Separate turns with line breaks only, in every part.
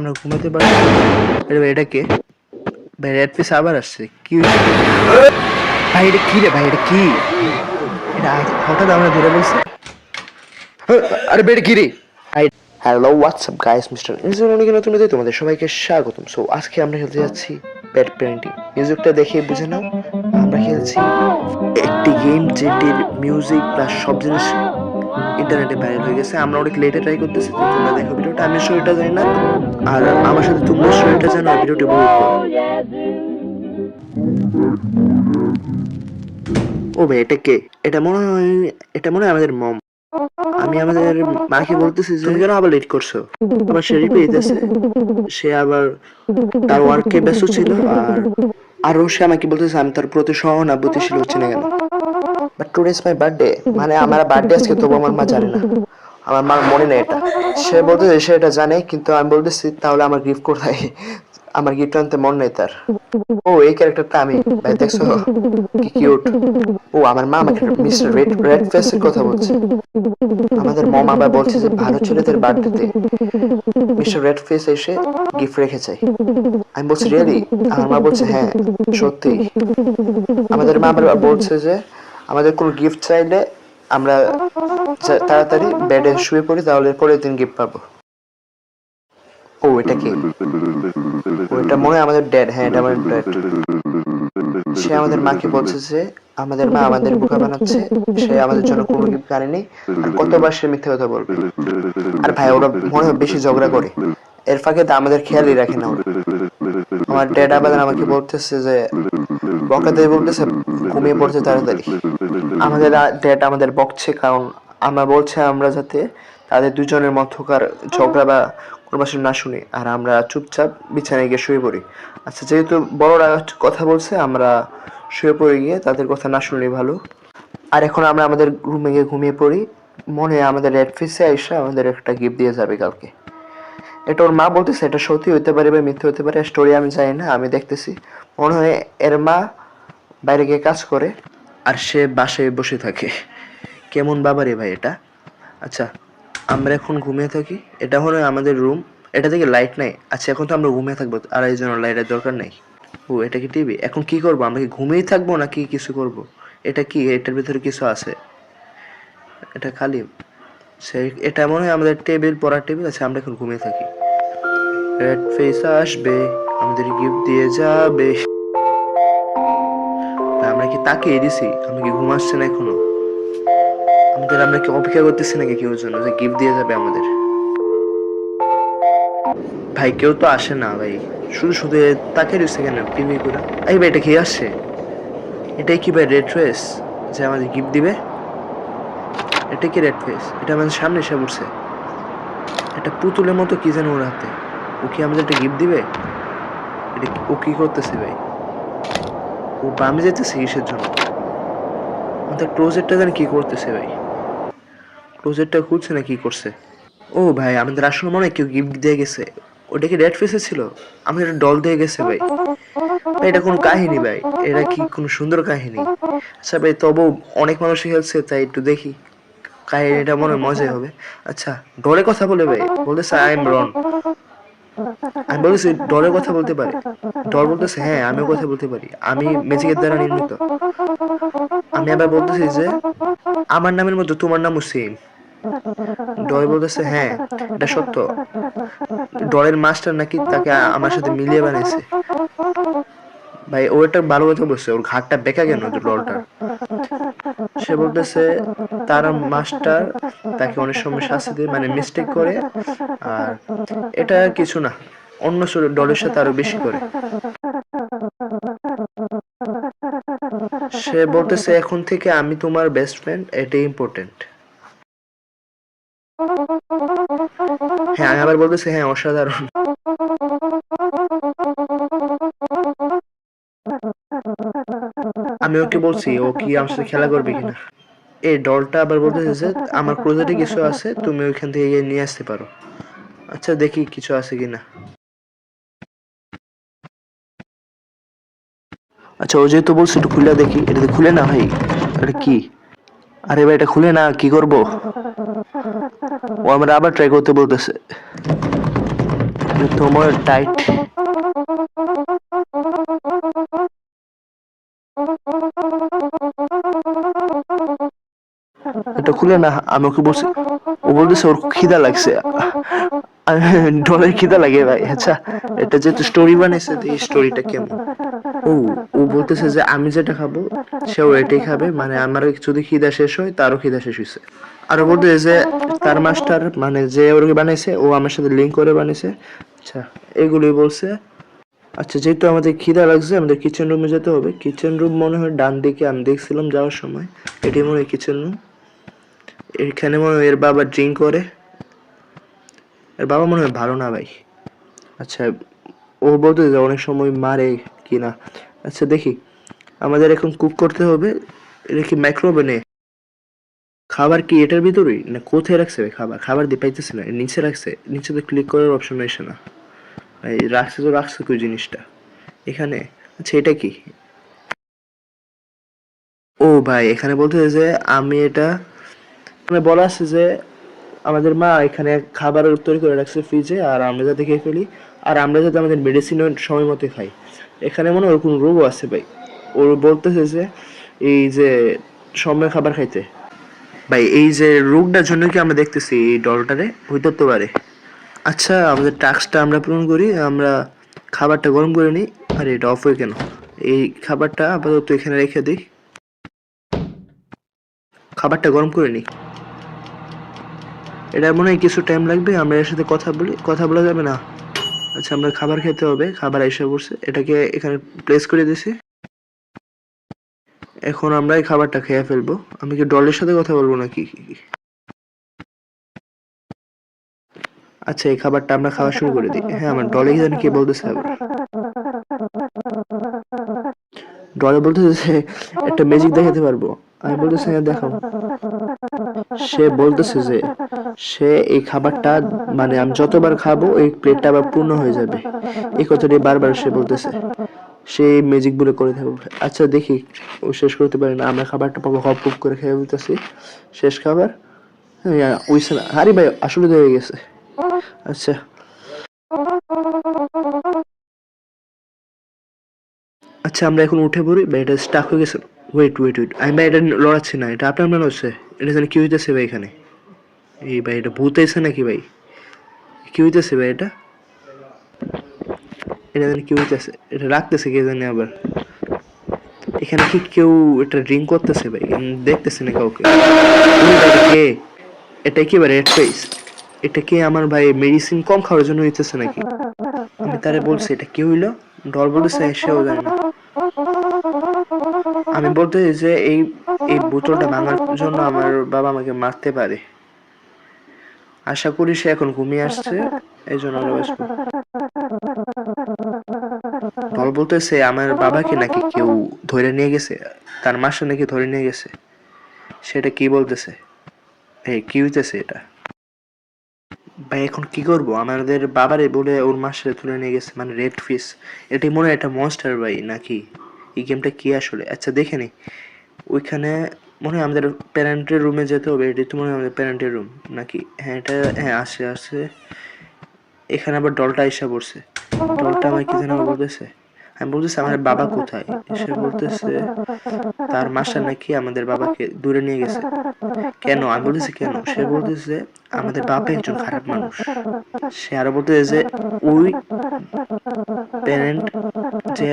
আমরা ঘুমাতে পারি এটা কে? ভাই রেড পিস আবার আসছে। কি? ভাই এটা কি রে ভাই? এটা কি? এটা হঠাৎ আমরা ধরে বলছে। আরে বেড কি রে? হ্যালো হোয়াটসঅ্যাপ গাইস মিস্টার ইনজুরনিক নতুন ভিডিও তোমাদের সবাইকে স্বাগতম। সো আজকে আমরা খেলতে যাচ্ছি ব্যাড পেন্টিং মিউজিকটা দেখে বুঝে নাও আমরা খেলছি একটি গেম যেটির মিউজিক প্লাস সব জিনিস ইন্টারনেটে ভাইরাল হয়ে গেছে আমরা অনেক লেটে ট্রাই করতেছি তো তোমরা দেখো ভিডিওটা। আমি স্টোরিটা জানি না আর আমার সাথে তোমরা স্টোরিটা জানো ভিডিওটি করো ও ভাই এটা কে? এটা মনে হয় এটা মনে হয় আমাদের মম আমি আমাদের মাকে বলতেছি যে তুমি কেন আবার লেট করছ? আবার সে রিপে সে আবার তার ওয়ার্কে ব্যস্ত ছিল আর আরও সে আমাকে বলতেছে আমি তার প্রতি সহানুভূতিশীল হচ্ছে না কেন? But today is my birthday মানে আমার বার্থডে আজকে তবু আমার মা জানে না। আমার মার মনে নেই এটা। সে বলতেছে সে এটা জানে কিন্তু আমি বলতেছি তাহলে আমার গিফট কোথায়? আমার গিফট আনতে মন নেই তার। ও এই ক্যারেক্টারটা আমি ভাই দেখছ? কি কিউট ও আমার মা আমাকে মিস্টার রেড রেড ফেসের কথা বলছে। আমাদের মম আবার বলছে যে ভালো ছেলেদের বার্থডেতে মিস্টার রেড ফেস এসে গিফট রেখে যায়। আমি বলছি রিয়েলি আমার মা বলছে হ্যাঁ সত্যি। আমাদের মা আবার বলছে যে আমাদের কোনো গিফট চাইলে আমরা তাড়াতাড়ি বেডে শুয়ে পড়ি, তাহলে পরের দিন গিফট পাবো। ও, এটা কি? ও, এটা মনে আমাদের ড্যাড হ্যাঁ এটা আমাদের ড্যাড সে আমাদের মাকে বলছে যে, আমাদের মা আমাদের বোকা বানাচ্ছে, সে আমাদের জন্য কোনো গিফট আনেনি কতবার সে মিথ্যে কথা বলবে। আর ভাই, ওরা মনে হয় বেশি ঝগড়া করে। এর ফাঁকে তো আমাদের খেয়ালই রাখে না আমার ড্যাড আবার আমাকে বলতেছে যে, বকা দিয়ে বলতেছে, ঘুমিয়ে পড়ছে তাড়াতাড়ি। আমাদের ড্যাড আমাদের বকছে, কারণ আমরা বলছে আমরা যাতে তাদের দুজনের মধ্যকার ঝগড়া বা কোনো না শুনি, আর আমরা চুপচাপ বিছানায় গিয়ে শুয়ে পড়ি। আচ্ছা যেহেতু বড়রা কথা বলছে, আমরা শুয়ে পড়ে গিয়ে তাদের কথা না শুনলেই ভালো। আর এখন আমরা আমাদের রুমে গিয়ে ঘুমিয়ে পড়ি। মনে আমাদের রেড ফেসে এসে আমাদের একটা গিফট দিয়ে যাবে কালকে। এটা ওর মা বলতেছে, এটা সত্যি হতে পারে বা মিথ্যে হতে পারে স্টোরি আমি জানি না, আমি দেখতেছি। মনে হয় এর মা বাইরে গিয়ে কাজ করে, আর সে বাসায় বসে থাকে। কেমন বাবা রে ভাই এটা? আচ্ছা আমরা এখন ঘুমিয়ে থাকি। এটা হলো আমাদের রুম এটা থেকে লাইট নাই। আচ্ছা এখন তো আমরা ঘুমিয়ে থাকব। আর এই লাইটের দরকার নেই। ও, এটা কি টিভি এখন কি করব? আমরা কি ঘুমিয়ে থাকব না কি কিছু করব? এটা কি? এটার ভিতরে কিছু আছে? এটা খালি। সে, এটা মনে হয় আমাদের টেবিল পড়ার টেবিল আছে, আমরা এখন ঘুমিয়ে থাকি। রেড ফেস আসবে, আমাদের গিফট দিয়ে যাবে। আমরা কি তাকিয়ে দিছি? আমরা কি ঘুমাচ্ছে না এখনও? আমাদের, আমরা কি অপেক্ষা করতেছি নাকি কেউ জন্য যে গিফট দিয়ে যাবে আমাদের। ভাই, কেউ তো আসে না ভাই। শুধু শুধু তাকে রয়েছে কেন? টিভি করে। এই ভাই, এটা খেয়ে আসছে? এটাই কি ভাই রেড ফেস যে আমাদের গিফট দিবে? এটা কি রেড ফেস এটা আমাদের সামনে এসে পড়ছে। একটা পুতুলের মতো কি যেন ওর হাতে। ও কি আমাদের একটা গিফট দিবে? এটা ও কি করতেছে ভাই? ও বামে যেতেছে কিসের জন্য। আমাদের ক্লোজেটটা জানি কি করতেছে ভাই? ক্লোজেটটা খুলছে না কি করছে? ও ভাই, আমাদের আসলে মনে হয় কেউ গিফট দিয়ে গেছে। ওটা কি রেড ফেসে ছিল? আমাদের একটা ডল দিয়ে গেছে ভাই। এটা কোনো কাহিনী ভাই। এটা কি কোনো সুন্দর কাহিনী? আচ্ছা ভাই তবু অনেক মানুষই খেলছে, তাই একটু দেখি। কাহিনীটা মনে মজাই হবে। আচ্ছা ডলে কথা বলে ভাই। বলতেছে আই এম রন আমি বলতেছি ডরের কথা বলতে পারি। ডর বলতেছে হ্যাঁ আমিও কথা বলতে পারি। আমি মেজিকের দ্বারা নির্মিত। আমি আবার বলতেছি যে, আমার নামের মধ্যে তোমার নামও সেম ডর বলতেছে হ্যাঁ এটা সত্য। ডরের মাস্টার নাকি তাকে আমার সাথে মিলিয়ে বানাইছে। ভাই, ও একটা ভালো কথা বলছে, ওর ঘাটটা বেঁকা কেন ডলটা সে বলতেছে, তার মাস্টার তাকে অনেক সময় শাস্তি দেয় মানে মিস্টেক করে, আর এটা কিছু না, অন্য ডলের সাথে আরও বেশি করে। সে বলতেছে, এখন থেকে আমি তোমার বেস্ট ফ্রেন্ড এটাই ইম্পর্টেন্ট হ্যাঁ আমি আবার বলতেছে হ্যাঁ অসাধারণ। আমি ওকে বলছি ও কি আমার সাথে খেলা করবে কিনা? এই ডলটা আবার বলতেছে যে আমার ক্লোজেটে কিছু আছে তুমি ওইখান থেকে গিয়ে নিয়ে আসতে পারো। আচ্ছা দেখি কিছু আছে কিনা। আচ্ছা ও যেহেতু বলছে একটু খুলে দেখি এটা খুলে না ভাই? এটা কি? আরে ভাই এটা খুলে না কি করব? ও আমরা আবার ট্রাই করতে বলতেছে। তোমার টাইট এটা খুলে না, আমি ওকে বলছি, ও বলতেছে ওর খিদা লাগছে। ডলের খিদা লাগে ভাই আচ্ছা এটা যেহেতু স্টোরি বানাইছে এই স্টোরিটা কেমন? ও ও বলতেছে যে আমি যেটা খাব সেও এটাই খাবে মানে আমার যদি খিদা শেষ হয়, তারও খিদা শেষ হয়েছে আরও বলতে যে তার মাস্টার মানে যে ওরকে বানাইছে, ও আমার সাথে লিঙ্ক করে বানাইছে। আচ্ছা এগুলি বলছে। আচ্ছা যেহেতু আমাদের খিদা লাগছে, আমাদের কিচেন রুমে যেতে হবে। কিচেন রুম মনে হয় ডান দিকে, আমি দেখছিলাম যাওয়ার সময়। এটি মনে হয় কিচেন রুম এখানে মনে হয় এর বাবা ড্রিঙ্ক করে। এর বাবা মনে হয় ভালো না ভাই। আচ্ছা ও বলতে যে অনেক সময় মারে কি না আচ্ছা দেখি। আমাদের এখন কুক করতে হবে। এটা কি মাইক্রোওভেনে খাবার কি এটার ভিতরেই? না, কোথায় রাখছে ভাই খাবার? খাবার দিয়ে পাইতেছে না, নিচে রাখছে। নিচে তো ক্লিক করার অপশন এসে না। রাখছে তো রাখছে কই জিনিসটা? এখানে? আচ্ছা এটা কি? ও ভাই, এখানে বলতে যে আমি এটা মানে বলা আছে যে আমাদের মা এখানে খাবার তৈরি করে রাখছে ফ্রিজে আর আমরা যাতে খেয়ে ফেলি। আর আমরা যাতে আমাদের মেডিসিনও সময় মতো খাই। এখানে মনে হয় ওরকম রোগও আছে ভাই। ওর বলতেছে যে, এই যে সময় খাবার খাইতে। ভাই, এই যে রোগটার জন্য কি আমরা দেখতেছি এই ডলটারে? হইতে তো পারে আচ্ছা আমাদের টাস্কটা আমরা পূরণ করি, আমরা খাবারটা গরম করে নিই। আর এটা অফ হয়ে কেন? এই খাবারটা আপাতত এখানে রেখে দিই। খাবারটা গরম করে নিই। এটা মনে হয় কিছু টাইম লাগবে, আমরা এর সাথে কথা বলি, কথা বলা যাবে না। আচ্ছা আমরা খাবার খেতে হবে, খাবার এসে পড়ছে, এটাকে এখানে প্লেস করে দিছি। এখন আমরা এই খাবারটা খেয়ে ফেলব। আমি কি ডলের সাথে কথা বলব নাকি? আচ্ছা এই খাবারটা আমরা খাওয়া শুরু করে দিই। হ্যাঁ আমার ডলে জানি কি বলতেছে আবার। ডলে বলতেছে একটা ম্যাজিক দেখাতে পারব। আমি বলতেছি হ্যাঁ দেখাও। সে বলতেছে যে, সে এই খাবারটা মানে আমি যতবার খাব, এই প্লেটটা আবার পূর্ণ হয়ে যাবে। এই কথাটি বারবার সে বলতেছে। সে ম্যাজিক বলে করে থাকবে আচ্ছা দেখি, ও শেষ করতে পারে না, আমরা খাবারটা পাবো হপ করে খেয়ে বলতেছি শেষ খাবার? হ্যাঁ ওইসে না। হারি ভাই, আসলে হয়ে গেছে। আচ্ছা। আচ্ছা আমরা এখন উঠে পড়ি, ভাই, এটা স্টাক হয়ে গেছে। ওয়েট ওয়েট ওয়েট আমি ভাই এটা লড়াচ্ছি না, এটা আপনার মনে হচ্ছে? এটা জানি কি হইতেছে ভাই এখানে? এই ভাই, এটা ভূত এসে নাকি ভাই? কি হইতেছে ভাই এটা? এটা জানি কি হইতেছে, এটা রাখতেছে কে জানি আবার। এখানে কি কেউ এটা ড্রিঙ্ক করতেছে ভাই? দেখতেছে না কাউকে। কে? এটা কি রেড ফেস এটা কি আমার ভাই মেডিসিন কম খাওয়ার জন্য হইতেছে নাকি? আমি তারে বলছি, এটা কি হইল? ডর বলতেছে সেও জানে না। আমি বলতে যে এই এই বোতলটা ভাঙার জন্য আমার বাবা আমাকে মারতে পারে। আশা করি সে এখন ঘুমিয়ে আসছে, এই জন্য আমরা বাঁচবো বলতেছে, আমার বাবাকে নাকি কেউ ধরে নিয়ে গেছে, তার মাসে নাকি ধরে নিয়ে গেছে। সেটা কি বলতেছে? এই, কি হইতেছে এটা? ভাই, এখন কি করব? আমাদের বাবারে বলে ওর মাসে তুলে নিয়ে গেছে মানে রেড ফিস। এটি মনে হয় একটা মনস্টার ভাই, নাকি? এই গেমটা কি আসলে? আচ্ছা দেখে নি। ওইখানে মনে হয় আমাদের প্যারেন্টের রুমে যেতে হবে। এটি তো মনে হয় আমাদের প্যারেন্টের রুম নাকি? হ্যাঁ এটা হ্যাঁ আসে আসে এখানে আবার ডলটা এসে পড়ছে। ডলটা আমায় কি যেন বলতেছে? আমি বলতেছি আমার বাবা কোথায়? সে বলতেছে, তার মাসা নাকি আমাদের বাবাকে দূরে নিয়ে গেছে। কেন? আমি বলতেছি, কেন? সে বলতেছে, আমাদের বাবা একজন খারাপ মানুষ। সে আরও বলতেছে যে, ওই প্যারেন্ট যে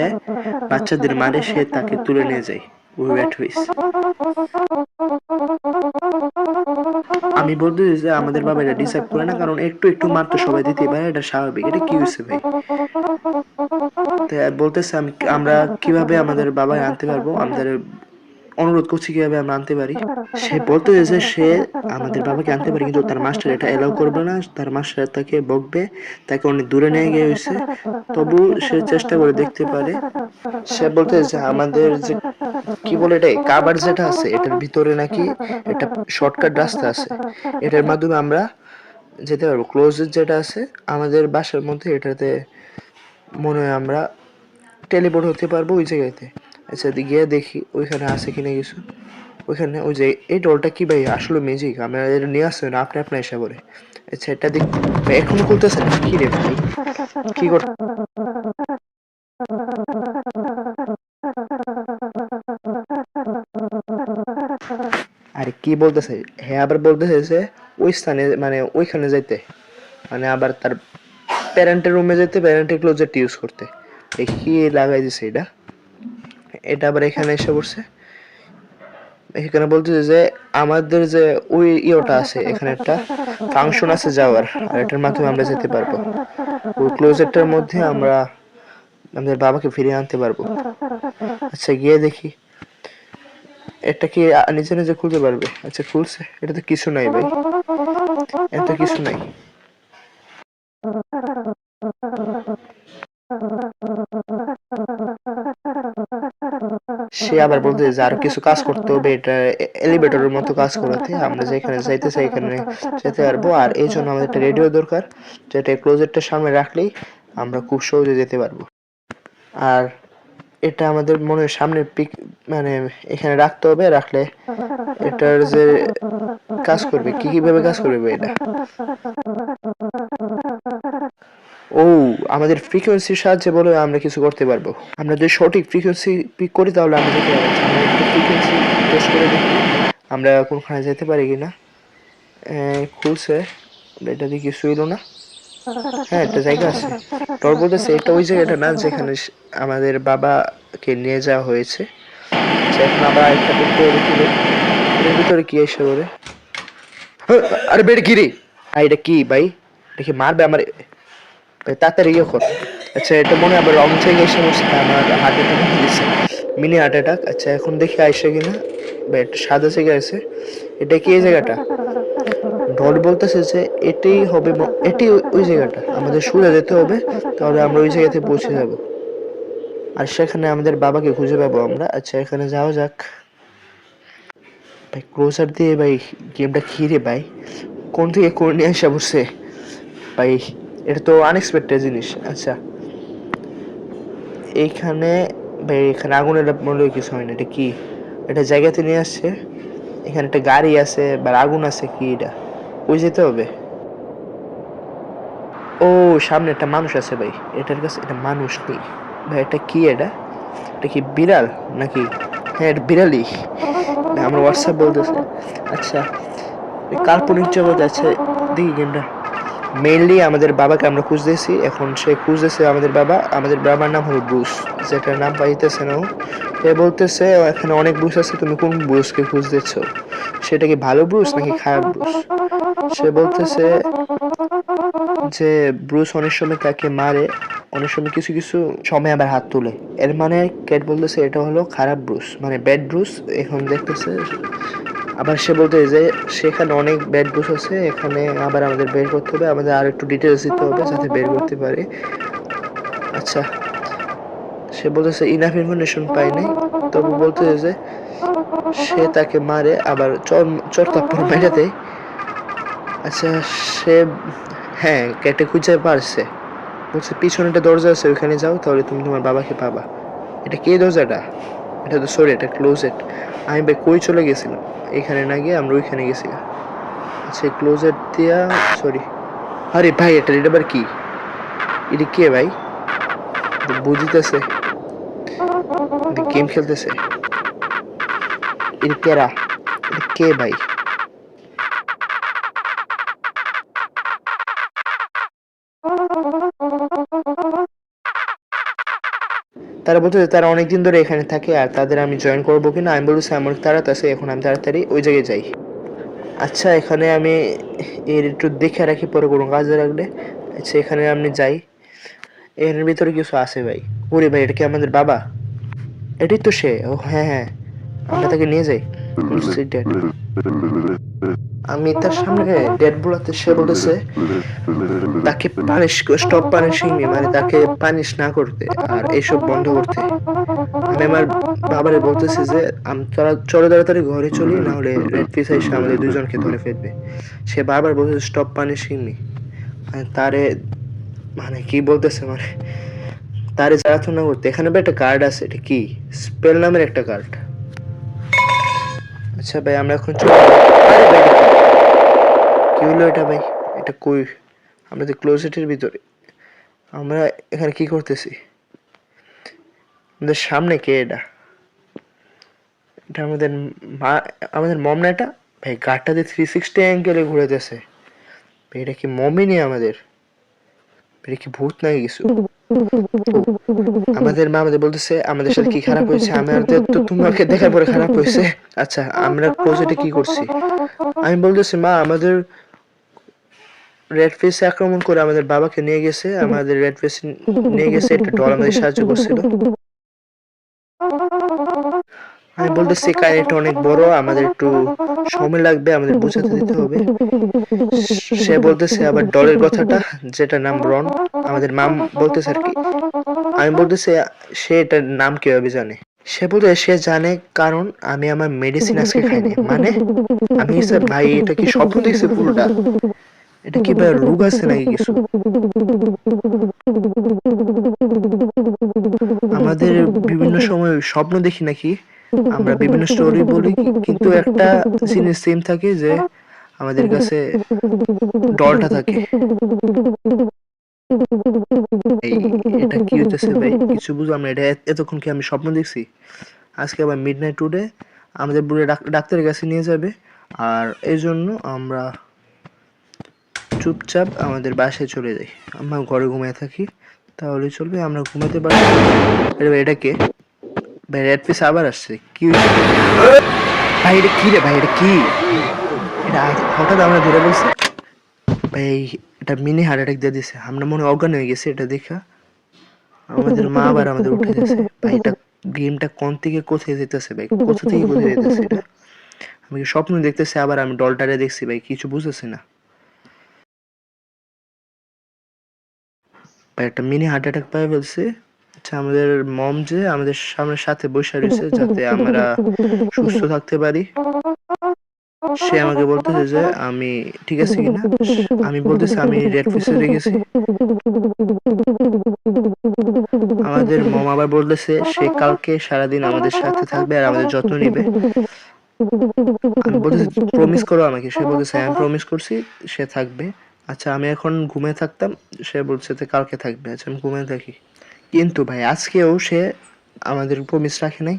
বাচ্চাদের মারে, সে তাকে তুলে নিয়ে যায়। আমি বলতে যে, আমাদের বাবা এটা ডিসাইড করে না, কারণ একটু একটু মার তো সবাই দিতেই পারে, এটা স্বাভাবিক। এটা কি হয়েছে ভাই? বলতেছে আমি আমরা কীভাবে আমাদের বাবা আনতে পারব, আমাদের অনুরোধ করছি কীভাবে আমরা আনতে পারি। সে বলতে যে সে আমাদের বাবাকে আনতে পারে, কিন্তু তার মাস্টার এটা এলাও করবে না, তার মাস্টার তাকে বকবে, তাকে অনেক দূরে নিয়ে গিয়ে হয়েছে তবু সে চেষ্টা করে দেখতে পারে। সে বলতে যে আমাদের যে কি বলে এটা কাবার যেটা আছে, এটার ভিতরে নাকি একটা শর্টকাট রাস্তা আছে। এটার মাধ্যমে আমরা যেতে পারব। ক্লোজের যেটা আছে, আমাদের বাসার মধ্যে এটাতে মনে হয় আমরা টেলিপোর্ট হতে পারব ওই জায়গাতে। আচ্ছা গিয়ে দেখি ওইখানে আছে কিনা কিছু। ওইখানে ওই যে, এই ডলটা কি ভাই? আসলে ম্যাজিক আমরা এটা নিয়ে আসতে না, আপনি আপনি এসে পড়ে আচ্ছা এটা দেখ এখনও খুলতেছে না? কি রে ভাই? কি কর আরে কি বলতেছে? হ্যাঁ আবার বলতেছে যে, ওই স্থানে মানে ওইখানে যাইতে। মানে আবার তার প্যারেন্টের রুমে যেতে প্যারেন্টের ক্লোজেট ইউজ করতে। কি লাগাই দিছে এটা। এটা আবার এখানে এসে পড়ছে। এখানে বলতেছে যে, আমাদের যে ওই ইয়েটা আছে, এখানে একটা ফাংশন আছে যাওয়ার, আর এটার মাধ্যমে আমরা যেতে পারব। ওই ক্লোজেটটার মধ্যে আমরা আমাদের বাবাকে ফিরিয়ে আনতে পারব। আচ্ছা গিয়ে দেখি। এটা কি নিজে নিজে খুলতে পারবে? আচ্ছা খুলছে। এটা তো কিছু নাই ভাই। এটা কিছু নাই। সে আবার বলতে যে আরও কিছু কাজ করতে হবে, এটা এলিভেটরের মতো কাজ করাতে, আমরা যেখানে যাইতে চাই এখানে যেতে পারব। আর এই জন্য আমাদের একটা রেডিও দরকার, যেটা ক্লোজেটটার সামনে রাখলেই আমরা খুব সহজে যেতে পারব। আর এটা আমাদের মনের সামনে পিক মানে এখানে রাখতে হবে, রাখলে এটার যে কাজ করবে, কি কীভাবে কাজ করবে এটা? ও আমাদের ফ্রিকোয়েন্সির সাহায্যে বলে আমরা কিছু করতে পারব। আমরা যদি সঠিক ফ্রিকোয়েন্সি পিক করি তাহলে আমরা যেতে পারব আচ্ছা, আমরা একটু ফ্রিকোয়েন্সি টেস্ট করে দেখি আমরা কোনখানে যেতে পারি কি না। খুলছে এটা দিয়ে কিছু হইল না। হ্যাঁ একটা জায়গা আছে। তোর বলতেছে এটা ওই জায়গাটা না যেখানে আমাদের বাবাকে নিয়ে যাওয়া হয়েছে। আচ্ছা, এখন আবার একটা এর ভিতরে কি এসে বলে আরে বেড়ে কি রে? এটা কি ভাই? দেখি মারবে আমার তাড়াতাড়ি ইয়ে কর। আচ্ছা এটা মনে আবার রং এসে বসে আমার হার্ট অ্যাটাক গেছে মিনি হার্ট অ্যাটাক আচ্ছা এখন দেখি আইসে কিনা। একটা সাদা জায়গা আছে। এটা কি এই জায়গাটা? ঢল বলতেছে যে এটাই হবে এটাই ওই- জায়গাটা। আমাদের সোজা যেতে হবে, তাহলে আমরা ওই জায়গাতে পৌঁছে যাব। আর সেখানে আমাদের বাবাকে খুঁজে পাবো আমরা। আচ্ছা এখানে যাওয়া যাক। ভাই ক্লোজার দিয়ে ভাই গেমটা কি রে ভাই। কোন থেকে করে নিয়ে আসা বসে? ভাই এটা তো আনএক্সপেক্টেড জিনিস আচ্ছা। এইখানে এখানে আগুনের মনে কিছু হয় না, এটা কি? এটা জায়গাতে নিয়ে আসছে, এখানে একটা গাড়ি আছে, বা আগুন আছে কি এটা? ওই যেতে হবে। ও, সামনে একটা মানুষ আছে ভাই, এটার কাছে, এটা মানুষ নেই। ভাই, এটা কি এটা? এটা কি বিড়াল নাকি? হ্যাঁ এটা বিড়ালই। আমার হোয়াটসঅ্যাপ বলতেছে। আচ্ছা কাল্পনিক জগৎ আছে, দেখি গেমটা। মেইনলি আমাদের বাবাকে আমরা খুঁজতেছি। এখন সে খুঁজতেছে আমাদের বাবা। আমাদের বাবার নাম হলো ব্রুস যেটার নাম পাইতেছে না সে বলতেছে এখানে অনেক ব্রুস আছে, তুমি কোন ব্রুসকে খুঁজতেছ? সেটা কি ভালো ব্রুস নাকি খারাপ ব্রুস সে বলতেছে যে ব্রুস অনেক সময় তাকে মারে, অনেক সময় কিছু কিছু সময় আবার হাত তুলে। এর মানে ক্যাট বলতেছে, এটা হলো খারাপ ব্রুস মানে ব্যাড ব্রুস এখন দেখতেছে আবার সে বলতে যে সেখানে অনেক ব্যাড ব্রুস আছে, এখানে আবার আমাদের বের করতে হবে, আমাদের আর একটু ডিটেলস দিতে হবে যাতে বের করতে পারে। আচ্ছা সে বলতেছে ইনাফ ইনফরমেশন নাই। তবু বলতেছে যে, সে তাকে মারে, আবার চর তাপ্পর মেরে দেয়। আচ্ছা সে হ্যাঁ কেটে খুঁজে পারছে। বলছে, পিছনে একটা দরজা আছে, ওইখানে যাও, তাহলে তুমি তোমার বাবাকে পাবা। এটা কে দরজাটা? এটা তো সরি এটা ক্লোজেট আমি ভাই কই চলে গেছিলাম? এখানে না গিয়ে আমরা ওইখানে গেছি। আচ্ছা ক্লোজার দিয়া সরি আরে ভাই, এটা এটা আবার কি? এটা কে ভাই? বুঝিতেছে। গেম খেলতেছে। এটা কেরা? এটা কে ভাই? তারা বলতো যে তারা অনেকদিন ধরে এখানে থাকে আর তাদের আমি জয়েন করব কিনা? আমি বলছি আমার তারা আছে এখন আমি তাড়াতাড়ি ওই জায়গায় যাই। আচ্ছা এখানে আমি এর একটু দেখে রাখি পরে কোনো কাজে রাখলে আচ্ছা এখানে আমি যাই। এর ভিতরে কিছু আছে ভাই। ওরে ভাই এটা কি আমাদের বাবা? এটাই তো সে। ও হ্যাঁ হ্যাঁ। আমরা তাকে নিয়ে যাই. আমি তার সামনে ডেড বলাতে সে বলেছে তাকে পানিশ স্টপ পানিশিং মি মানে তাকে পানিশ না করতে আর এইসব বন্ধ করতে। আমি আমার বাবারে বলতেছি যে, আমি, তারা চলো তাড়াতাড়ি ঘরে চলি না হলে রেড পিস এসে আমাদের দুজনকে ধরে ফেলবে। সে বারবার বলতেছে স্টপ পানিশিং মি তারে মানে কি বলতেছে মানে তারে জ্বালাতন না করতে। এখানে একটা কার্ড আছে, এটা কি? স্পেল নামের একটা কার্ড আচ্ছা ভাই, আমরা এখন চলে কি? হলো এটা ভাই? এটা কই? আমরা তো ক্লোজেটের ভিতরে। আমরা এখানে কি করতেছি? আমাদের সামনে কে এটা? এটা আমাদের মা, আমাদের মম না এটা? ভাই গাড়টাতে থ্রি সিক্সটি অ্যাঙ্গেলে ঘুরেতেছে এটা কি মমই নেই আমাদের? এটা কি ভূত নাকি কিছু? আমাদের মা আমাদের বলতেছে, আমাদের সাথে কি খারাপ হয়েছে? আমাদের তো তোমাকে দেখার পরে খারাপ হয়েছে। আচ্ছা আমরা প্রজেক্টে কি করছি? আমি বলতেছি, মা, আমাদের রেড ফেসে আক্রমণ করে আমাদের বাবাকে নিয়ে গেছে, আমাদের রেড ফেস নিয়ে গেছে একটা ডল আমাদের সাহায্য করছিল। আমি বলতেছি, কাহিনীটা অনেক বড়, আমাদের একটু সময় লাগবে, আমাদের বুঝাতে দিতে হবে। সে বলতেছে আবার ডলের কথাটা যেটা নাম রন, আমাদের মাম বলতেছে আর কি। আমি বলতেছি, সে এটার নাম কীভাবে জানে? সে বলতে, সে জানে কারণ আমি আমার মেডিসিন আজকে খাইনি। মানে? আমি ভাই, এটা কি স্বপ্ন দেখছি পুরোটা? এটা কি রোগ আছে নাকি কিছু আমাদের বিভিন্ন সময় স্বপ্ন দেখি নাকি? আমরা বিভিন্ন স্টোরি বলি, কিন্তু একটা জিনিস সেম থাকে যে আমাদের কাছে ডলটা থাকে। এটা কি হইতেছে ভাই? কিছু বুঝলাম না, এটা এতক্ষণ কি আমি স্বপ্ন দেখছি? আজকে আবার মিড নাইট টুডে আমাদের বুড়ে ডাক্তারের কাছে নিয়ে যাবে, আর এই জন্য আমরা চুপচাপ আমাদের বাসায় চলে যাই। আমরা ঘরে ঘুমিয়ে থাকি, তাহলে চলবে, আমরা ঘুমাতে পারি আরে ভাই, এটা কে? ভাই রেড পিস আবার আসছে। কি ভাই, এটা কি রে ভাই, এটা কি? এটা হঠাৎ আমরা ধরে বলছি, ভাই, এটা মিনি হার্ট অ্যাটাক দিয়ে দিছে। আমরা মনে অজ্ঞান হয়ে গেছে, এটা দেখা। আমাদের মা আবার আমাদের উঠে গেছে ভাই, এটা গেমটা কোন থেকে কোথায় যেতেছে ভাই? কোথা থেকে কোথায় যেতেছে এটা? আমি স্বপ্ন দেখতেছি, আবার আমি ডলটারে দেখছি ভাই, কিছু বুঝতেছি না। একটা মিনি হার্ট অ্যাটাক পেয়ে ফেলছে আচ্ছা আমাদের মম যে আমাদের সামনের সাথে বসে রয়েছে যাতে আমরা সুস্থ থাকতে পারি। সে আমাকে বলতেছে যে, আমি ঠিক আছে কিনা? আমি বলতেছি, আমি রেড ফিসে রেখেছি। আমাদের মম আবার বলতেছে, সে কালকে সারাদিন আমাদের সাথে থাকবে আর আমাদের যত্ন নিবে। আমি বলতেছি প্রমিস করো আমাকে। সে বলতেছে আমি প্রমিস করছি, সে থাকবে। আচ্ছা আমি এখন ঘুমে থাকতাম, সে বলছে যে কালকে থাকবে। আচ্ছা আমি ঘুমিয়ে থাকি। কিন্তু ভাই, আজকেও সে আমাদের প্রমিস রাখে নাই।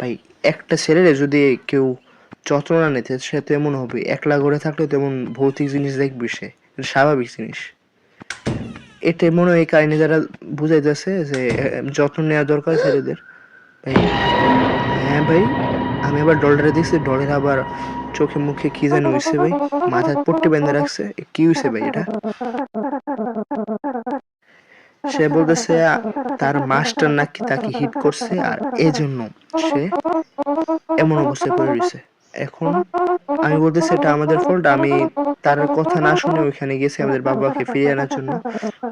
ভাই, একটা ছেলেরে যদি কেউ যত্ন না নিতে, সে তো এমন হবে, একলা ঘরে থাকলে তেমন ভৌতিক জিনিস দেখবে সে। স্বাভাবিক জিনিস। এটা মনে হয় এই কাহিনী দ্বারা বুঝাইতেছে যে যত্ন নেওয়া দরকার ছেলেদের। ভাই হ্যাঁ ভাই, আমি আবার ডলটারে দেখছি, ডলের আবার চোখে মুখে কি জানি হয়েছে ভাই? মাথায় পট্টি বেঁধে রাখছে। কি হয়েছে ভাই এটা? সে বলতেছে তার মাস্টার নাকি তাকে হিট করছে আর এই জন্য সে এমন অবস্থায় পড়ে রয়েছে এখন আমি বলতেছি, এটা আমাদের ফল্ট আমি তার কথা না শুনে ওইখানে গেছি, আমাদের বাবাকে ফিরিয়ে আনার জন্য।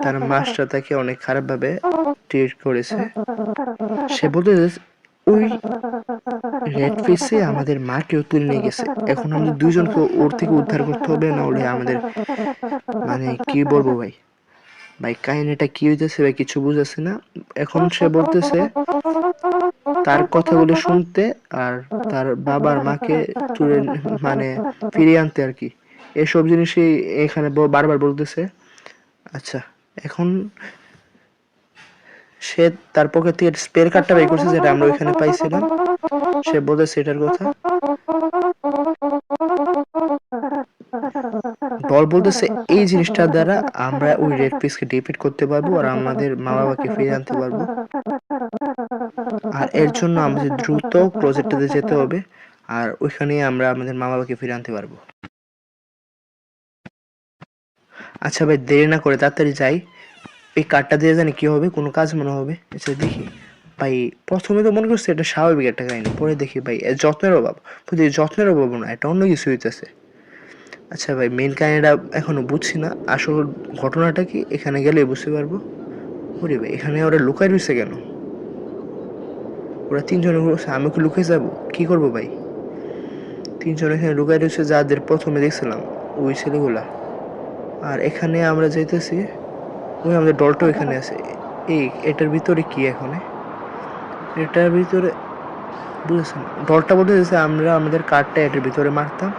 তার মাস্টার তাকে অনেক খারাপ ভাবে ট্রিট করেছে। সে বলতেছে, ওই রেড ফেসে আমাদের মাকেও তুলে নিয়ে গেছে। এখন আমাদের দুইজনকে ওর থেকে উদ্ধার করতে হবে, না হলে আমাদের মানে কি বলব ভাই? ভাই, কাহিনীটা কি হইতেছে ভাই কিছু বুঝতেছে না। এখন সে বলতেছে, তার কথাগুলো শুনতে আর তার বাবার মাকে তুলে মানে ফিরিয়ে আনতে আর কি। এসব জিনিসই এখানে বারবার বলতেছে। আচ্ছা এখন সে তার পকেট থেকে স্পেয়ার কার্ডটা বের করছে যেটা আমরা ওইখানে পাইছিলাম। সে বলেছে এটার কথা। ডল বলতেছে, এই জিনিসটার দ্বারা আমরা ওই রেড পিসকে ডিপিট করতে পারব আর আমাদের মা বাবাকে ফিরে আনতে পারব। আর এর জন্য আমাদের দ্রুত প্রজেক্টটাতে যেতে হবে আর ওইখানেই আমরা আমাদের মা বাবাকে ফিরে আনতে পারব। আচ্ছা ভাই, দেরি না করে তাড়াতাড়ি যাই। এই কার্ডটা দিয়ে জানি কি হবে, কোনো কাজ মনে হবে? আচ্ছা দেখি। ভাই, প্রথমে তো মনে করছি এটা স্বাভাবিক একটা কাহিনী, পরে দেখি ভাই যত্নের অভাব। কিন্তু যত্নের অভাব না, এটা অন্য কিছু হইতেছে। আচ্ছা ভাই মেন কাহিনীটা এখনও বুঝছি না। আসল ঘটনাটা কি? এখানে গেলে বুঝতে পারব। ওরে ভাই, এখানে ওরা লুকায় রয়েছে কেন? ওরা তিনজনে বলছে, আমি কি লুকিয়ে যাব? কি করব ভাই? তিনজন এখানে লুকায় রয়েছে যাদের প্রথমে দেখছিলাম, ওই ছেলেগুলা। আর এখানে আমরা যাইতেছি ওই আমাদের ডলটাও এখানে আছে। এই, এটার ভিতরে কি এখন এটার ভিতরে, বুঝেছেন? ডলটা বলতে যে আমরা, আমাদের কার্ডটা এটার ভিতরে মারতাম,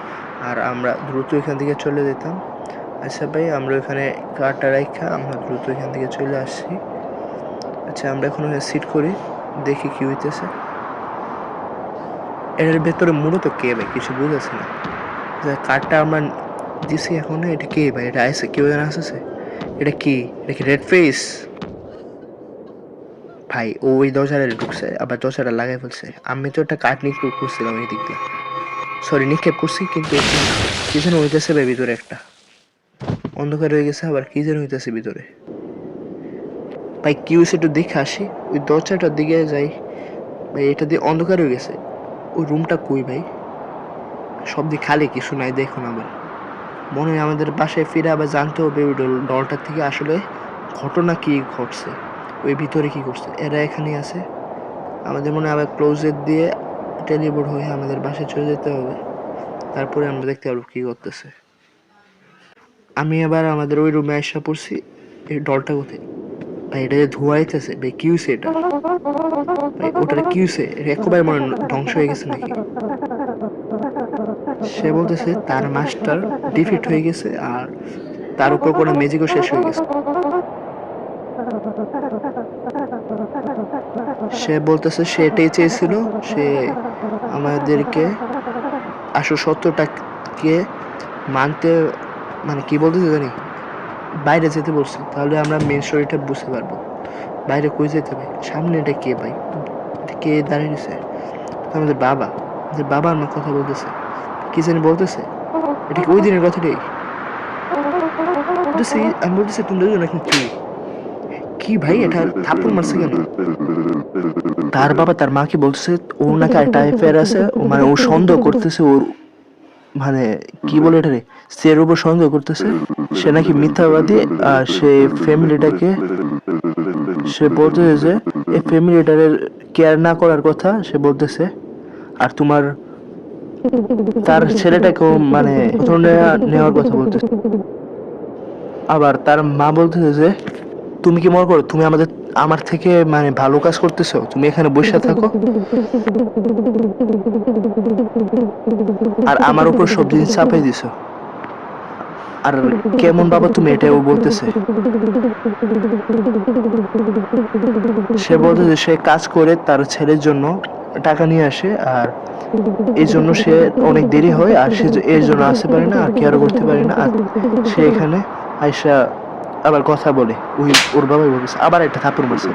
আর আমরা দ্রুত এখান থেকে চলে যেতাম। আচ্ছা ভাই, আমরা ওখানে কার্ডটা রাখা আমরা দ্রুত এখান থেকে চলে আসছি। আচ্ছা আমরা এখন ওখানে সিট করি, দেখি কি হইতেছে। এটার ভেতরে মূলত কে ভাই, কিছু বুঝেছি না। কার্ডটা আমরা দিছি এখন, এটা কে ভাই, এটা আইসে কেউ যেন আসছে? এটা কি? এটা কি রেড ফেস ভাই, ও ওই দরজাটা ঢুকছে, আবার দরজাটা লাগাই ফেলছে। আমি তো একটা কাঠ নিক্ষেপ করছিলাম এই দিক দিয়ে। সরি নিক্ষেপ করছি, কিন্তু কি যেন হইতেছে ভাই ভিতরে একটা। অন্ধকার হয়ে গেছে, আবার কি যেন হইতেছে ভিতরে। ভাই, কি হয়েছে একটু দেখে আসি। ওই দরজাটার দিকে যাই। ভাই, এটা দিয়ে অন্ধকার হয়ে গেছে। ওই রুমটা কই ভাই? সব দিক খালি কিছু নাই, দেখুন আবার। মনে হয় আমাদের বাসায় ফিরে আবার জানতে হবে ওই ডলটার থেকে আসলে ঘটনা কি ঘটছে, ওই ভিতরে কি করছে এরা এখানে আছে। আমাদের মনে আবার ক্লোজেট দিয়ে টেলিবোর্ড হয়ে আমাদের বাসায় চলে যেতে হবে। তারপরে আমরা দেখতে পারব কি করতেছে আমি আবার আমাদের ওই রুমে আসা পড়ছি, এই ডলটা কোথায়? ভাই, এটা যে ধোয়াইতেছে ভাই, কি হয়েছে এটা? ভাই, ওটার কি হয়েছে এটা একেবারে মনে ধ্বংস হয়ে গেছে নাকি? সে বলতেছে তার মাস্টার ডিফিট হয়ে গেছে আর তার উপর কোনো ম্যাজিকও শেষ হয়ে গেছে। সে বলতেছে সে এটাই চেয়েছিল, সে আমাদেরকে আসল সত্যটাকে মানতে মানে কি বলতেছে জানি? বাইরে যেতে বলছে, তাহলে আমরা মেন শরীরটা বুঝতে পারব। বাইরে কই যেতে হবে? সামনে এটা কে ভাই? কে দাঁড়িয়ে গেছে আমাদের বাবা। আমাদের বাবা আমার কথা বলতেছে। কি জানি বলতেছে? এটা কি ওই দিনের কথাটাই বলতেছি আমি বলতেছি তুমি দুজন এখন কি? কি ভাই এটা? থাপ্পড় মারছে কেন? তার বাবা তার মাকে বলতেছে, ও নাকি একটা অ্যাফেয়ার আছে মানে ও সন্দেহ করতেছে, ওর মানে কি বলে এটা রে সের উপর সন্দেহ করতেছে। সে নাকি মিথ্যাবাদী আর সে ফ্যামিলিটাকে, সে বলতেছে যে এই ফ্যামিলিটারের কেয়ার না করার কথা সে বলতেছে। আর তোমার তার ছেলেটাকেও মানে নেওয়ার কথা বলতেছে। আবার তার মা বলতেছে যে, তুমি কি মনে করো, তুমি আমাদের, আমার থেকে মানে ভালো কাজ করতেছো? তুমি এখানে বসে থাকো। আর আমার উপর সব জিনিস চাপাই দিছো। আর কেমন বাবা তুমি এটাও বলতেছে? সে বলতেছে সে কাজ করে তার ছেলের জন্য টাকা নিয়ে আসে আর এই জন্য সে অনেক দেরি হয় আর সে এর জন্য আসতে পারে না, আর কেয়ারও করতে পারে না। আর সে এখানে আইসা আবার কথা বলে, ওই ওর বাবাই বলতেছে, আবার একটা থাপ্পড় মারছে।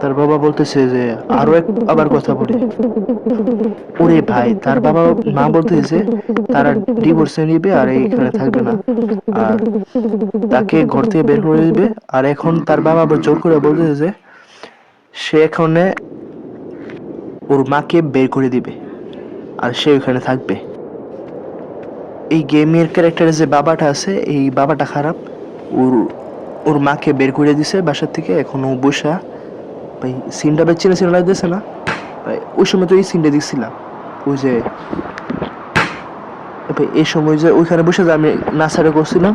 তার বাবা বলতেছে যে, আরও এক আবার কথা বলে। ওরে ভাই, তার বাবা, মা বলতেছে যে তারা ডিভোর্সে নিবে আর এইখানে থাকবে না। আর তাকে ঘর থেকে বের করে দিবে। আর এখন তার বাবা আবার জোর করে বলতেছে যে, সে এখানে ওর মাকে বের করে দিবে আর সে ওখানে থাকবে। এই গেমের ক্যারেক্টারে যে বাবাটা আছে, এই বাবাটা খারাপ। ওর ওর মাকে বের করে দিছে বাসার থেকে। এখন বসা ভাই, সিনটা বেশ চেনা চেনা লাগতেছে না? ভাই, ওই সময় তো এই সিনটা দেখছিলাম। ওই যে, ভাই, এই সময় যে ওইখানে বসে যে আমি নাসারে করছিলাম,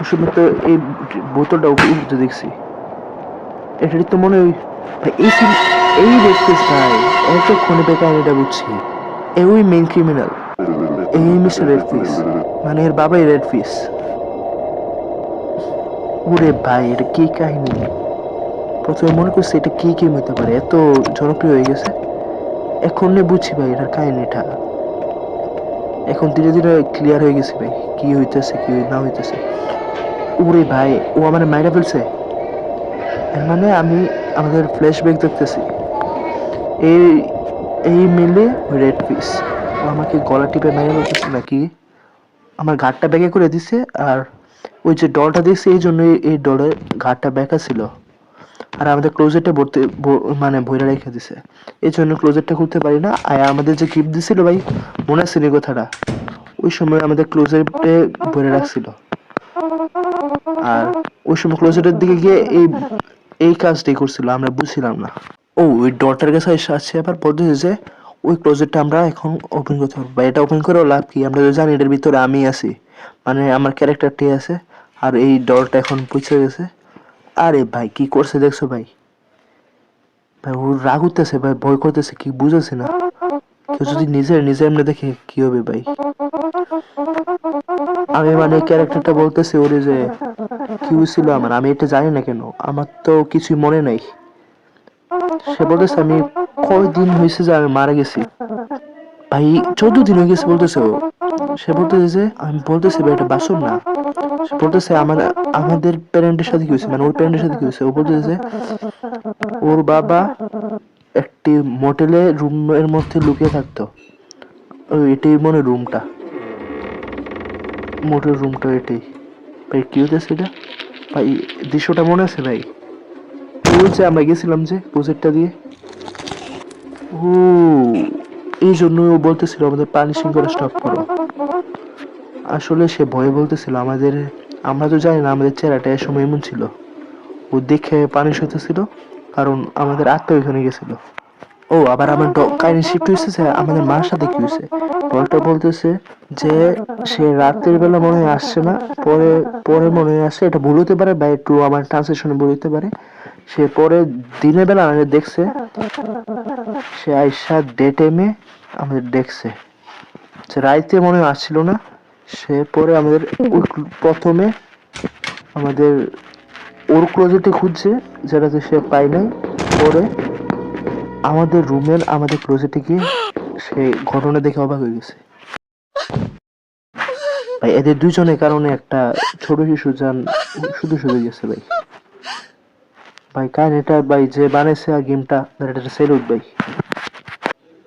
ওই সময় তো এই বোতলটা উঠতে দেখছি। এটারই তো মনে হয়, ভাই, এই সিন, এই দেখতেছ ভাই, এতক্ষণে বেকার এটা বুঝছি। এ ওই মেইন ক্রিমিনাল এই মিস্টার রেড ফিস মানে এর বাবাই রেড ফিস ওরে ভাই, এটা কি কাহিনী? প্রথমে মনে করছি এটা কি কি হতে পারে, এত জনপ্রিয় হয়ে গেছে। এখন বুঝছি ভাই, এটার কাহিনীটা এখন ধীরে ধীরে ক্লিয়ার হয়ে গেছে ভাই, কি হইতেছে, কি না হইতেছে। ওরে ভাই, ও আমার মাইরা ফেলছে। মানে আমি আমাদের ফ্ল্যাশব্যাক দেখতেছি। এই এই মিলে রেড পিস ও আমাকে গলা টিপে মেরে বলতেছে নাকি? আমার ঘাটটা ব্যাগে করে দিছে আর ওই যে ডলটা দিয়েছে এই জন্য এই ডলের ঘাটটা ব্যাকা ছিল। আর আমাদের ক্লোজেটে ভরতে মানে ভইরা রেখে দিছে। এই জন্য ক্লোজেটটা খুলতে পারি না। আর আমাদের যে গিফট দিছিল ভাই, মনে আছে কথাটা? ওই সময় আমাদের ক্লোজেটে ভরে রাখছিল। আর ওই সময় ক্লোজেটের দিকে গিয়ে এই এই কাজটাই করছিল, আমরা বুঝছিলাম না। ও, ওই ডটার কাছে এসে আছে, আবার বলতেছে যে, ওই ক্লোজেটটা আমরা এখন ওপেন করতে পারব। বা এটা ওপেন করেও লাভ কি? আমরা জানি এটার ভিতরে আমি আছি। মানে আমার ক্যারেক্টারটি আছে। আর এই ডরটা এখন পুছে গেছে। আরে ভাই, কি করছে দেখছ ভাই? ভাই, ও রাগ উঠতেছে ভাই, ভয় করতেছে, কি বুঝেছে না। কেউ যদি নিজের নিজে এমনি দেখে, কি হবে ভাই? আমি মানে ক্যারেক্টারটা বলতেছি ওরে যে, কি হয়েছিল আমার? আমি এটা জানি না কেন। আমার তো কিছুই মনে নাই। সে বলতেছে, আমি কয়দিন হয়েছে যে আমি মারা গেছি। ভাই, চোদ্দ দিন হয়ে গেছে বলতেছে সে বলতেছে যে, আমি বলতেছি ভাই, এটা বাসন না। বলতেছে আমাদের আমাদের প্যারেন্টের সাথে কি হয়েছে? মানে ওর প্যারেন্টের সাথে কি হয়েছে? ও বলতেছে ওর বাবা একটি মোটেলে রুম এর মধ্যে লুকিয়ে থাকতো। এটাই মনে রুমটা মোটেল রুমটা এটাই। ভাই, কি হতেছে এটা? ভাই, দৃশ্যটা মনে আছে ভাই? বলছে আমরা গেছিলাম যে প্রজেক্টটা দিয়ে। ও এই জন্য ও বলতেছিল আমাদের পানিশিং করে স্টপ করো। আসলে সে ভয়ে বলতেছিল, আমাদের, আমরা তো জানি না আমাদের চেহারাটা এ সময় এমন ছিল। ও দেখে পানিশ হতেছিল কারণ আমাদের আত্মা ওইখানে গেছিল। ও, আবার আমার কাহিনী শিফট হয়েছে আমাদের মার সাথে কি হয়েছে ডলটা বলতেছে যে, সে রাতের বেলা মনে হয় আসছে না, পরে পরে মনে হয় আসছে, এটা ভুল হতে পারে বা একটু আমার ট্রান্সলেশনে ভুল হতে পারে। সে পরে দিনের বেলা আমাদের দেখছে, সে আইসা ডে টাইমে আমাদের দেখছে। সে রাইতে মনে হয় আসছিল না সে পরে আমাদের প্রথমে আমাদের ওর ক্লোজেটে খুঁজছে যেটাতে সে পায় নাই। পরে আমাদের রুমের, আমাদের ক্লোজেটে গিয়ে সে ঘটনা দেখে অবাক হয়ে গেছে। ভাই, এদের দুজনের কারণে একটা ছোট শিশু যান শুধু শুধু গেছে ভাই। ভাই, কার এটা? ভাই, যে বানাইছে আর গেমটা এটা সেলুট ভাই।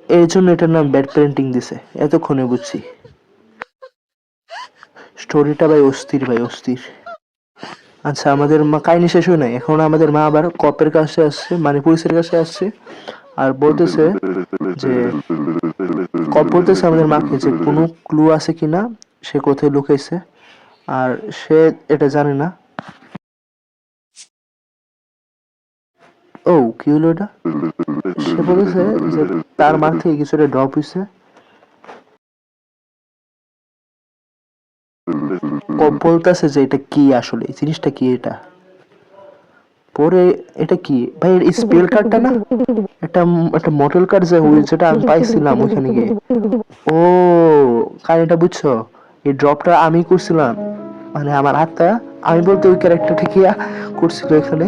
এই জন্য এটার নাম ব্যাড পেরেন্টিং দিছে। এতক্ষণে বুঝছি। স্টোরিটা ভাই অস্থির ভাই, অস্থির। আচ্ছা আমাদের মা কাহিনী শেষ হয় নাই? এখন আমাদের মা আবার কপের কাছে আসছে মানে পুলিশের কাছে আসছে, আর বলতেছে যে, কপ বলতেছে আমাদের মাকে যে, কোনো ক্লু আছে কিনা? সে কোথায় লুকাইছে? আর সে এটা জানে না। ও, কি হলো এটা? সে বলেছে যে, তার মা থেকে কিছু একটা ড্রপ হয়েছে বলতেছে যে এটা কি আসলে? জিনিসটা কি এটা? পরে এটা কি? ভাই স্পেল কার্ডটা না? এটা একটা মডেল কার্ড যে আমি পাইছিলাম ওইখানে গিয়ে। ও কাহিনীটা বুঝছ, এই ড্রপটা আমি করছিলাম। মানে আমার হাতটা, আমি বলতে ওই ক্যারেক্টারটা কি করছিল এখানে?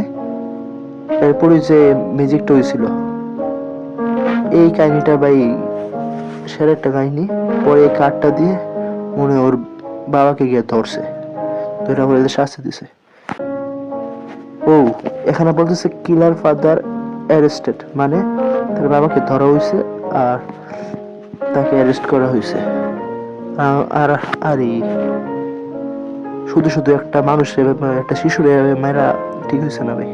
এরপরে যে ম্যাজিকটা হয়েছিল। এই কাহিনীটা ভাই, সেরা একটা কাহিনী। পরে এই কার্ডটা দিয়ে মনে ওর বাবাকে গিয়ে ধরছে। ধরে বলে শাস্তি দিছে। ও, এখানে বলতেছে কিলার ফাদার অ্যারেস্টেড মানে তার বাবাকে ধরা হয়েছে আর তাকে অ্যারেস্ট করা হয়েছে আর আর এই শুধু শুধু একটা মানুষ একটা শিশুর মেয়েরা ঠিক হয়েছে না ভাই।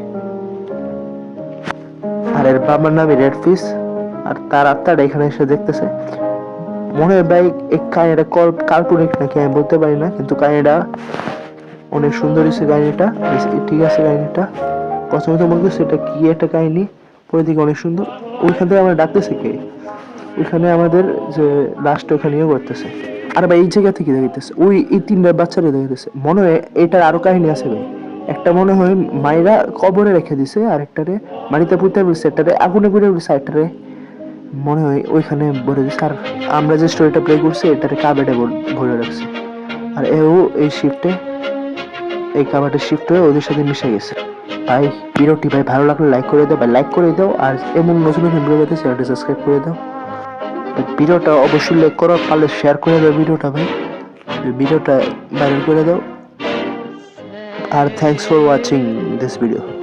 আর এর বাবার নামে রেড ফিস আর তার আত্মাটা এখানে এসে দেখতেছে। মনে ভাই এই কাহিনীটা কল- কাল্পনিক নাকি আমি বলতে পারি না, কিন্তু কাহিনীটা অনেক সুন্দর হয়েছে কাহিনীটা। ঠিক আছে কাহিনীটা। প্রথমে তো মনে করছি এটা কি একটা কাহিনী? পরে দিকে অনেক সুন্দর। ওইখান থেকে আমরা ডাকতেছে কে? ওইখানে আমাদের যে লাস্ট ওখানে ইয়ে করতেছে আর ভাই, এই জায়গা থেকে দেখাইতেছে। ওই এই তিনটা বাচ্চারা দেখাইতেছে। মনে হয় এটার আরও কাহিনী আছে ভাই। একটা মনে হয় মায়েরা কবরে রেখে দিছে আর একটারে মাটিতে পুঁতে বলছে একটারে আগুনে পুড়ে বলছে একটারে মনে হয় ওইখানে ভরে দিচ্ছে আর আমরা যে স্টোরিটা প্লে করছি, এটারে কাবেটে ভরে রাখছি। আর এও এই শিফটে এই কাবাটের শিফট হয়ে ওদের সাথে মিশে গেছে। ভাই ভিডিওটি ভাই ভালো লাগলে লাইক করে দাও বা লাইক করে দাও, আর এমন নতুন নতুন ভিডিও পেতে চ্যানেলটি সাবস্ক্রাইব করে দাও। ভিডিওটা অবশ্যই লাইক করো, পারলে শেয়ার করে দাও ভিডিওটা ভাই। ভিডিওটা ভাইরাল করে দাও। আর thanks for watching this video